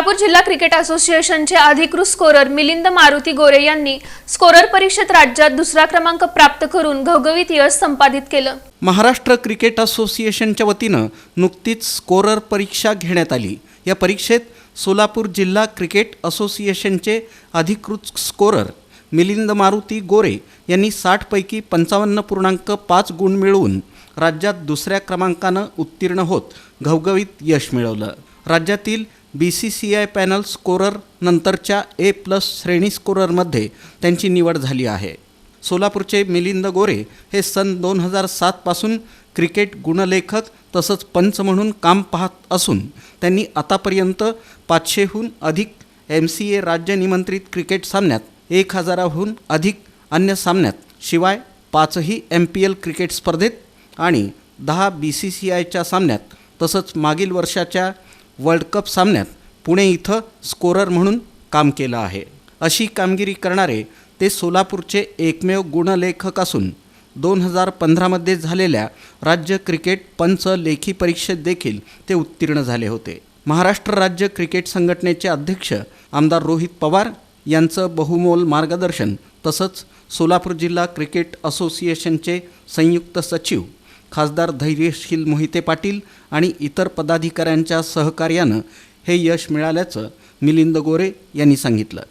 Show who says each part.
Speaker 1: सोलापूर जिल्हा क्रिकेट असोसिएशनचे अधिकृत स्कोरर मिलिंद मारुती गोरे यांनी स्कोरर परीक्षेत राज्यात दुसरा क्रमांक प्राप्त करून घवघवीत यश संपादित केलं.
Speaker 2: महाराष्ट्र क्रिकेट असोसिएशनच्या वतीनं नुकतीच स्कोरर परीक्षा घेण्यात आली. या परीक्षेत सोलापूर जिल्हा क्रिकेट असोसिएशनचे अधिकृत स्कोरर मिलिंद मारुती गोरे यांनी साठपैकी पंचावन्न पूर्णांक पाच गुण मिळवून राज्यात दुसऱ्या क्रमांकानं उत्तीर्ण होत घवघवीत यश मिळवलं. राज्यातील B C C I panel scorer नंतरच्या ए प्लस श्रेणी स्कोररमध्ये त्यांची निवड झाली आहे. सोलापूरचे मिलिंद गोरे हे सन दोन हजार सातपासून क्रिकेट गुणलेखक तसंच पंच म्हणून काम पाहत असून त्यांनी आतापर्यंत पाचशेहून अधिक एम सी ए राज्य निमंत्रित क्रिकेट सामन्यात एक हजाराहून अधिक अन्य सामन्यात शिवाय पाचही एम पी एल क्रिकेट स्पर्धेत आणि दहा बी सी सी आयच्या सामन्यात तसंच मागील वर्षाच्या वर्ल्ड कप सामन्यात पुणे इथं स्कोरर म्हणून काम केलं आहे. अशी कामगिरी करणारे ते सोलापूरचे एकमेव गुणलेखक असून दोन हजार पंधरामध्ये झालेल्या राज्य क्रिकेट पंच लेखी परीक्षेत देखील ते उत्तीर्ण झाले होते. महाराष्ट्र राज्य क्रिकेट संघटनेचे अध्यक्ष आमदार रोहित पवार यांचं बहुमोल मार्गदर्शन तसंच सोलापूर जिल्हा क्रिकेट असोसिएशनचे संयुक्त सचिव खासदार धैर्यशील मोहिते पाटील आणि इतर पदाधिकाऱ्यांच्या सहकार्यानं हे यश मिळाल्याचं मिलिंद गोरे यांनी सांगितलं.